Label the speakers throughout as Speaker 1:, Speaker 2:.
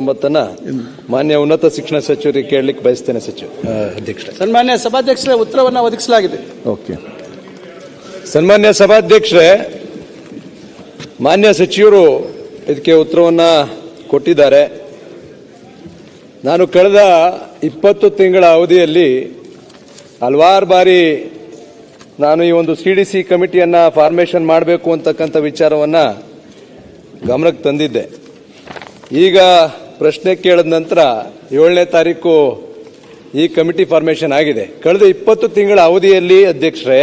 Speaker 1: ಒಂಬತ್ತನ್ನ ಮಾನ್ಯ ಉನ್ನತ ಶಿಕ್ಷಣ ಸಚಿವರಿಗೆ ಕೇಳಲಿಕ್ಕೆ ಬಯಸ್ತೇನೆ ಸಚಿವ. ಅಧ್ಯಕ್ಷ ಅಧ್ಯಕ್ಷರೇ.
Speaker 2: ಸನ್ಮಾನ್ಯ ಸಭಾಧ್ಯಕ್ಷರ ಉತ್ತರವನ್ನು ಒದಗಿಸಲಾಗಿದೆ.
Speaker 1: ಓಕೆ. ಸನ್ಮಾನ್ಯ ಸಭಾಧ್ಯಕ್ಷರೇ ಮಾನ್ಯ ಸಚಿವರು ಇದಕ್ಕೆ ಉತ್ತರವನ್ನ ಕೊಟ್ಟಿದ್ದಾರೆ. ನಾನು ಕಳೆದ ಇಪ್ಪತ್ತು ತಿಂಗಳ ಅವಧಿಯಲ್ಲಿ ಹಲವಾರು ಬಾರಿ ನಾನು ಈ ಒಂದು ಸಿ ಡಿ ಸಿ ಕಮಿಟಿಯನ್ನು ಫಾರ್ಮೇಷನ್ ಮಾಡಬೇಕು ಅಂತಕ್ಕಂಥ ವಿಚಾರವನ್ನು ಗಮನಕ್ಕೆ ತಂದಿದ್ದೆ. ಈಗ ಪ್ರಶ್ನೆ ಕೇಳಿದ ನಂತರ ಏಳನೇ ತಾರೀಕು ಈ ಕಮಿಟಿ ಫಾರ್ಮೇಷನ್ ಆಗಿದೆ. ಕಳೆದ ಇಪ್ಪತ್ತು ತಿಂಗಳ ಅವಧಿಯಲ್ಲಿ ಅಧ್ಯಕ್ಷರೇ,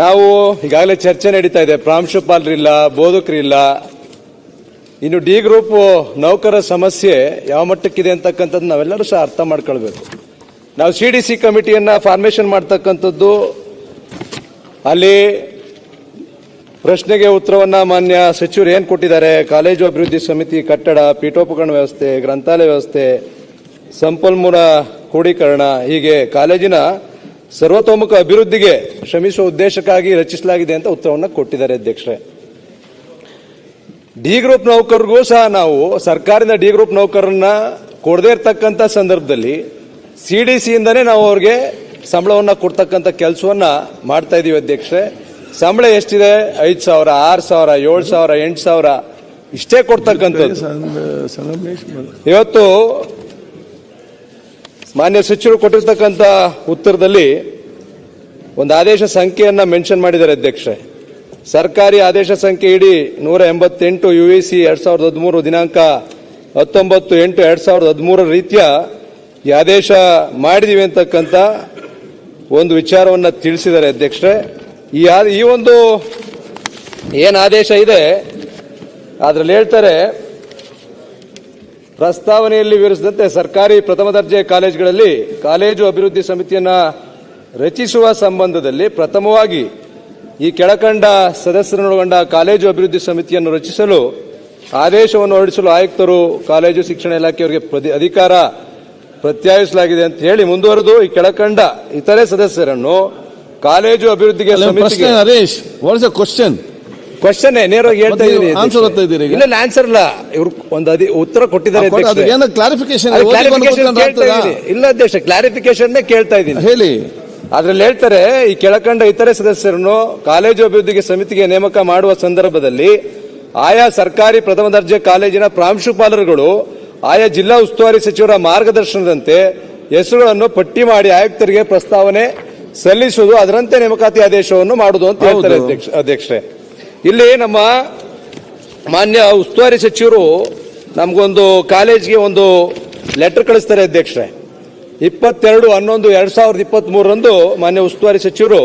Speaker 1: ನಾವು ಈಗಾಗಲೇ ಚರ್ಚೆ ನಡೀತಾ ಇದೆ. ಪ್ರಾಂಶುಪಾಲರಿಲ್ಲ, ಬೋಧಕರಿಲ್ಲ. ಇನ್ನು ಡಿ ಗ್ರೂಪ್ ನೌಕರ ಸಮಸ್ಯೆ ಯಾವ ಮಟ್ಟಕ್ಕಿದೆ ಅಂತಕ್ಕಂಥದ್ದು ನಾವೆಲ್ಲರೂ ಸಹ ಅರ್ಥ ಮಾಡ್ಕೊಳ್ಬೇಕು. ನಾವು ಸಿ ಡಿ ಸಿ ಕಮಿಟಿಯನ್ನು ಫಾರ್ಮೇಷನ್ ಮಾಡ್ತಕ್ಕಂಥದ್ದು ಅಲ್ಲಿ ಪ್ರಶ್ನೆಗೆ ಉತ್ತರವನ್ನ ಮಾನ್ಯ ಸಚಿವರು ಏನ್ ಕೊಟ್ಟಿದ್ದಾರೆ? ಕಾಲೇಜು ಅಭಿವೃದ್ಧಿ ಸಮಿತಿ ಕಟ್ಟಡ, ಪೀಠೋಪಕರಣ ವ್ಯವಸ್ಥೆ, ಗ್ರಂಥಾಲಯ ವ್ಯವಸ್ಥೆ, ಸಂಪನ್ಮೂಲ ಕ್ರೋಢೀಕರಣ ಹೀಗೆ ಕಾಲೇಜಿನ ಸರ್ವತೋಮುಖ ಅಭಿವೃದ್ಧಿಗೆ ಶ್ರಮಿಸುವ ಉದ್ದೇಶಕ್ಕಾಗಿ ರಚಿಸಲಾಗಿದೆ ಅಂತ ಉತ್ತರವನ್ನು ಕೊಟ್ಟಿದ್ದಾರೆ ಅಧ್ಯಕ್ಷರೇ. ಡಿ ಗ್ರೂಪ್ ನೌಕರರಿಗೂ ಸಹ ನಾವು ಸರ್ಕಾರದಿಂದ ಡಿ ಗ್ರೂಪ್ ನೌಕರರನ್ನ ಕೊಡದೇ ಇರತಕ್ಕಂಥ ಸಂದರ್ಭದಲ್ಲಿ ಸಿ ಡಿ ಸಿಯಿಂದನೇ ನಾವು ಅವ್ರಿಗೆ ಸಂಬಳವನ್ನು ಕೊಡ್ತಕ್ಕಂಥ ಕೆಲಸವನ್ನ ಮಾಡ್ತಾ ಇದ್ದೀವಿ ಅಧ್ಯಕ್ಷರೇ. ಸಂಬಳ ಎಷ್ಟಿದೆ? ಐದು ಸಾವಿರ, ಆರು ಸಾವಿರ, ಏಳು ಸಾವಿರ, ಎಂಟು ಸಾವಿರ. ಇಷ್ಟೇ ಕೊಡ್ತಕ್ಕಂಥದ್ದು. ಇವತ್ತು ಮಾನ್ಯ ಸಚಿವರು ಕೊಟ್ಟಿರ್ತಕ್ಕಂಥ ಉತ್ತರದಲ್ಲಿ ಒಂದು ಆದೇಶ ಸಂಖ್ಯೆಯನ್ನ ಮೆನ್ಷನ್ ಮಾಡಿದ್ದಾರೆ ಅಧ್ಯಕ್ಷರೇ. ಸರ್ಕಾರಿ ಆದೇಶ ಸಂಖ್ಯೆ ಇಡೀ ನೂರ ಎಂಬತ್ತೆಂಟು ಯು ಎ ಸಿ ಎರಡ್ ಸಾವಿರದ ಹದಿಮೂರು ದಿನಾಂಕ ಹತ್ತೊಂಬತ್ತು ಎಂಟು ಎರಡ್ ಸಾವಿರದ ಹದಿಮೂರ ರೀತಿಯ ಈ ಆದೇಶ ಮಾಡಿದೀವಿ ಅಂತಕ್ಕಂಥ ಒಂದು ವಿಚಾರವನ್ನ ತಿಳಿಸಿದ್ದಾರೆ ಅಧ್ಯಕ್ಷರೇ. ಈ ಈ ಒಂದು ಏನು ಆದೇಶ ಇದೆ, ಅದರಲ್ಲಿ ಹೇಳ್ತಾರೆ, ಪ್ರಸ್ತಾವನೆಯಲ್ಲಿ ವಿವರಿಸಿದಂತೆ ಸರ್ಕಾರಿ ಪ್ರಥಮ ದರ್ಜೆ ಕಾಲೇಜುಗಳಲ್ಲಿ ಕಾಲೇಜು ಅಭಿವೃದ್ಧಿ ಸಮಿತಿಯನ್ನ ರಚಿಸುವ ಸಂಬಂಧದಲ್ಲಿ ಪ್ರಥಮವಾಗಿ ಈ ಕೆಳಕಂಡ ಸದಸ್ಯರನ್ನೊಳಗೊಂಡ ಕಾಲೇಜು ಅಭಿವೃದ್ಧಿ ಸಮಿತಿಯನ್ನು ರಚಿಸಲು ಆದೇಶವನ್ನು ಹೊರಡಿಸಲು ಆಯುಕ್ತರು, ಕಾಲೇಜು ಶಿಕ್ಷಣ ಇಲಾಖೆಯವರಿಗೆ ಅಧಿಕಾರ ಪ್ರತ್ಯಾಯಿಸಲಾಗಿದೆ ಅಂತ ಹೇಳಿ ಮುಂದುವರೆದು ಈ ಕೆಳಕಂಡ ಇತರೆ ಸದಸ್ಯರನ್ನು ಕಾಲೇಜು ಅಭಿವೃದ್ಧಿಗೆ
Speaker 3: ಪ್ರಶ್ನೆ Harish what is a question
Speaker 1: question ನೇರವಾಗಿ ಹೇಳ್ತಾ ಇದ್ದೀನಿ
Speaker 3: answer ಓದ್ತಾ ಇದ್ದೀರಿ
Speaker 1: ಇಲ್ಲ ಆನ್ಸರ್ ಇಲ್ಲ. ಇವ್ರು ಒಂದು ಅದಿ ಉತ್ತರ ಕೊಟ್ಟಿದ್ದಾರೆ
Speaker 3: ಏನೋ ಕ್ಲಾರಿಫಿಕೇಶನ್.
Speaker 1: ಇಲ್ಲ ಅಧ್ಯಕ್ಷ ಕ್ಲಾರಿಫಿಕೇಶನ್ ಕೇಳ್ತಾ ಇದ್ದೀನಿ.
Speaker 3: ಹೇಳಿ.
Speaker 1: ಅದ್ರಲ್ಲಿ ಹೇಳ್ತಾರೆ ಈ ಕೆಳಕಂಡ ಇತರೆ ಸದಸ್ಯರನ್ನು ಕಾಲೇಜು ಅಭಿವೃದ್ಧಿಗೆ ಸಮಿತಿಗೆ ನೇಮಕ ಮಾಡುವ ಸಂದರ್ಭದಲ್ಲಿ ಆಯಾ ಸರ್ಕಾರಿ ಪ್ರಥಮ ದರ್ಜೆ ಕಾಲೇಜಿನ ಪ್ರಾಂಶುಪಾಲರುಗಳು ಆಯಾ ಜಿಲ್ಲಾ ಉಸ್ತುವಾರಿ ಸಚಿವರ ಮಾರ್ಗದರ್ಶನದಂತೆ ಹೆಸರುಗಳನ್ನು ಪಟ್ಟಿ ಮಾಡಿ ಆಯುಕ್ತರಿಗೆ ಪ್ರಸ್ತಾವನೆ ಸಲ್ಲಿಸುವುದು ಅದರಂತೆ ನೇಮಕಾತಿ ಆದೇಶವನ್ನು ಮಾಡುವುದು ಅಂತ ಹೇಳ್ತಾರೆ ಅಧ್ಯಕ್ಷರೇ. ಇಲ್ಲಿ ನಮ್ಮ ಮಾನ್ಯ ಉಸ್ತುವಾರಿ ಸಚಿವರು ನಮಗೊಂದು ಕಾಲೇಜ್ಗೆ ಒಂದು ಲೆಟರ್ ಕಳಿಸ್ತಾರೆ ಅಧ್ಯಕ್ಷರೇ. ಇಪ್ಪತ್ತೆರಡು ಹನ್ನೊಂದು ಎರಡ್ ಸಾವಿರದ ಇಪ್ಪತ್ತ್ ಮೂರರಂದು ಮಾನ್ಯ ಉಸ್ತುವಾರಿ ಸಚಿವರು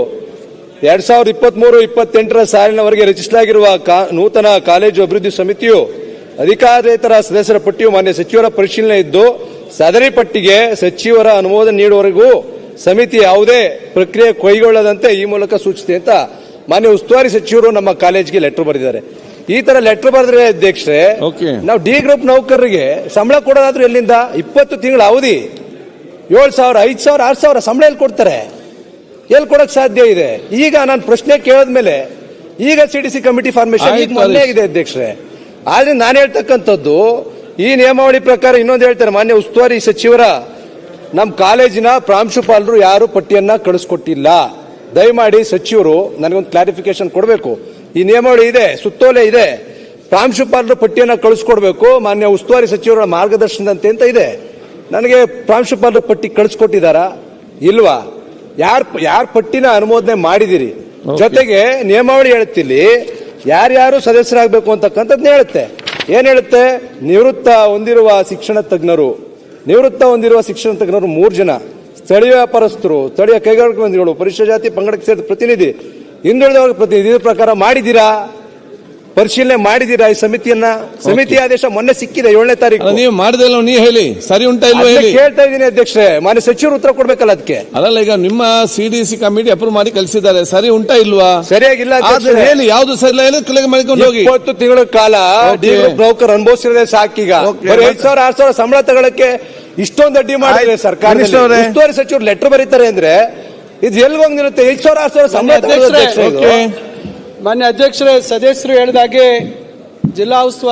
Speaker 1: ಎರಡ್ ಸಾವಿರದ ಇಪ್ಪತ್ತ್ ಮೂರು ಇಪ್ಪತ್ತೆಂಟರ ಸಾಲಿನವರೆಗೆ ರಚಿಸಲಾಗಿರುವ ಕಾ- ನೂತನ ಕಾಲೇಜು ಅಭಿವೃದ್ಧಿ ಸಮಿತಿಯು ಅಧಿಕಾರೇತರ ಸದಸ್ಯರ ಪಟ್ಟಿಯು ಮಾನ್ಯ ಸಚಿವರ ಪರಿಶೀಲನೆ ಇದ್ದು ಸದರಿ ಪಟ್ಟಿಗೆ ಸಚಿವರ ಅನುಮೋದನೆ ನೀಡುವವರೆಗೂ ಸಮಿತಿ ಯಾವುದೇ ಪ್ರಕ್ರಿಯೆ ಕೈಗೊಳ್ಳದಂತೆ ಈ ಮೂಲಕ ಸೂಚಿಸಿದೆ ಅಂತ ಮಾನ್ಯ ಉಸ್ತುವಾರಿ ಸಚಿವರು ನಮ್ಮ ಕಾಲೇಜ್ಗೆ ಲೆಟರ್ ಬರೆದಿದ್ದಾರೆ. ಈ ತರ ಲೆಟರ್ ಬರೆದ್ರೆ ಅಧ್ಯಕ್ಷರೇ. ನಾವು ಡಿ ಗ್ರೂಪ್ ನೌಕರರಿಗೆ ಸಂಬಳ ಕೊಡೋದಾದ್ರೂ ಎಲ್ಲಿಂದ? ಇಪ್ಪತ್ತು ತಿಂಗಳ ಅವಧಿ. ಏಳು ಸಾವಿರ ಐದು ಸಾವಿರ ಆರು ಸಾವಿರ ಸಂಬಳ ಎಲ್ಲಿ ಕೊಡ್ತಾರೆ? ಎಲ್ಲಿ ಕೊಡಕ್ ಸಾಧ್ಯ ಇದೆ? ಈಗ ನಾನು ಪ್ರಶ್ನೆ ಕೇಳಿದ್ಮೇಲೆ ಈಗ C D C committee formation ಈಗ ಮೊನ್ನೆ
Speaker 3: ಇದೆ
Speaker 1: ಆಗಿದೆ ಅಧ್ಯಕ್ಷರೇ. ಆದ್ರೆ ನಾನು ಹೇಳ್ತಕ್ಕಂಥದ್ದು ಈ ನಿಯಮಾವಳಿ ಪ್ರಕಾರ ಇನ್ನೊಂದು ಹೇಳ್ತಾರೆ ಮಾನ್ಯ ಉಸ್ತುವಾರಿ ಸಚಿವರ ನಮ್ಮ ಕಾಲೇಜಿನ ಪ್ರಾಂಶುಪಾಲರು ಯಾರು ಪಟ್ಟಿಯನ್ನ ಕಳಿಸ್ಕೊಟ್ಟಿಲ್ಲ? ದಯಮಾಡಿ ಸಚಿವರು ನನಗೊಂದು ಕ್ಲಾರಿಫಿಕೇಶನ್ ಕೊಡಬೇಕು. ಈ ನಿಯಮಾವಳಿ ಇದೆ ಸುತ್ತೋಲೆ ಇದೆ. ಪ್ರಾಂಶುಪಾಲರು ಪಟ್ಟಿಯನ್ನು ಕಳಿಸ್ಕೊಡ್ಬೇಕು ಮಾನ್ಯ ಉಸ್ತುವಾರಿ ಸಚಿವರ ಮಾರ್ಗದರ್ಶನದಂತೆ ಅಂತ ಇದೆ. ನನಗೆ ಪ್ರಾಂಶುಪಾಲರು ಪಟ್ಟಿ ಕಳಿಸ್ಕೊಟ್ಟಿದ್ದಾರಾ? ಇಲ್ವಾ? ಯಾರ್ ಯಾರ ಪಟ್ಟಿನ ಅನುಮೋದನೆ ಮಾಡಿದಿರಿ? ಜೊತೆಗೆ ನಿಯಮಾವಳಿ ಹೇಳುತ್ತಿಲ್ಲಿ ಯಾರ್ಯಾರು ಸದಸ್ಯರಾಗಬೇಕು ಅಂತಕ್ಕಂಥದ್ದು ಹೇಳುತ್ತೆ. ಏನ್ ಹೇಳುತ್ತೆ? ನಿವೃತ್ತ ಹೊಂದಿರುವ ಶಿಕ್ಷಣ ತಜ್ಞರು. ನಿವೃತ್ತ ಹೊಂದಿರುವ ಶಿಕ್ಷಣ ತಜ್ಞರು ಮೂರು ಜನ. ಸ್ಥಳೀಯ ವ್ಯಾಪಾರಸ್ಥರು, ಸ್ಥಳೀಯ ಕೈಗಾರಿಕಾ ಮಂದಿಗಳು ಪರಿಶಿಷ್ಟ ಜಾತಿ ಪಂಗಡಕ್ಕೆ ಸೇರಿದ ಪ್ರತಿನಿಧಿ. ಹಿಂದುಳಿದವರ ಪ್ರತಿನಿಧಿ ಪ್ರಕಾರ ಮಾಡಿದ್ದೀರಾ? ಪರಿಶೀಲನೆ ಮಾಡಿದೀರಾ ಈ ಸಮಿತಿಯನ್ನ? ಸಮಿತಿ ಆದೇಶ ಮೊನ್ನೆ ಸಿಕ್ಕಿದೆ ಏಳನೇ ತಾರೀಕು.
Speaker 3: ನೀವು ಮಾಡಿದಲ್ಲ ನೀ ಹೇಳಿ. ಸರಿ ಉಂಟಾ ಇಲ್ವಾ ಹೇಳಿ.
Speaker 1: ಕೇಳ್ತಾ ಇದ್ದೀನಿ ಅಧ್ಯಕ್ಷರೇ. ಮಾನ್ಯ ಸಚಿವರು ಉತ್ತರ ಕೊಡ್ಬೇಕಲ್ಲ ಅದಕ್ಕೆ?
Speaker 3: ಅಲ್ಲ ಈಗ ನಿಮ್ಮ C D C committee approve ಮಾಡಿ ಕಲಿಸಿದ್ದಾರೆ ಸರಿ ಉಂಟಾ ಇಲ್ವಾ?
Speaker 1: ಸರಿಯಾಗಿಲ್ಲ.
Speaker 3: ಹೇಳಿ ಯಾವ್ದು ಸರಿ ಇಲ್ಲ ಹೇಳಿ ಕೆಳಗೆ ಮಾಡ್ಕೊಂಡು ಹೋಗಿ.
Speaker 1: ಇಪ್ಪತ್ತು ತಿಂಗಳ ಕಾಲ
Speaker 3: ಬ್ರೋಕರ್
Speaker 1: ಡಿ ಗ್ರೂಪ್ ನೌಕರ್ ಅನುಭವಿಸಿರೋದೇ ಸಾಕೀಗ ಐದ್ ಸಾವಿರ ಆರ್ ಸಾವಿರ ಸಂಬಳ ತಗೊಳಕ್ಕೆ ಇಷ್ಟೊಂದು ಅಡ್ಡಿ ಮಾಡಿದ್ರೆ ಸರ್ಕಾರಿ
Speaker 3: ಸರ್ಕಾರ
Speaker 1: ಉಸ್ತುವಾರಿ ಸಚಿವರು ಲೆಟರ್ ಬರೀತಾರೆ ಅಂದ್ರೆ ಇದು ಎಲ್ಲಿ ಹೋಗಿ ನಿಲ್ಲುತ್ತೆ ಐದು ಸಾವಿರ ಆರು ಸಾವಿರ ಸಂಬಳ
Speaker 2: ಮಾನ್ಯ ಅಧ್ಯಕ್ಷರೇ ಸದಸ್ಯರು ಹೇಳಿದಾಗೆ ಜಿಲ್ಲಾ ಉಸ್ತುವಾರಿ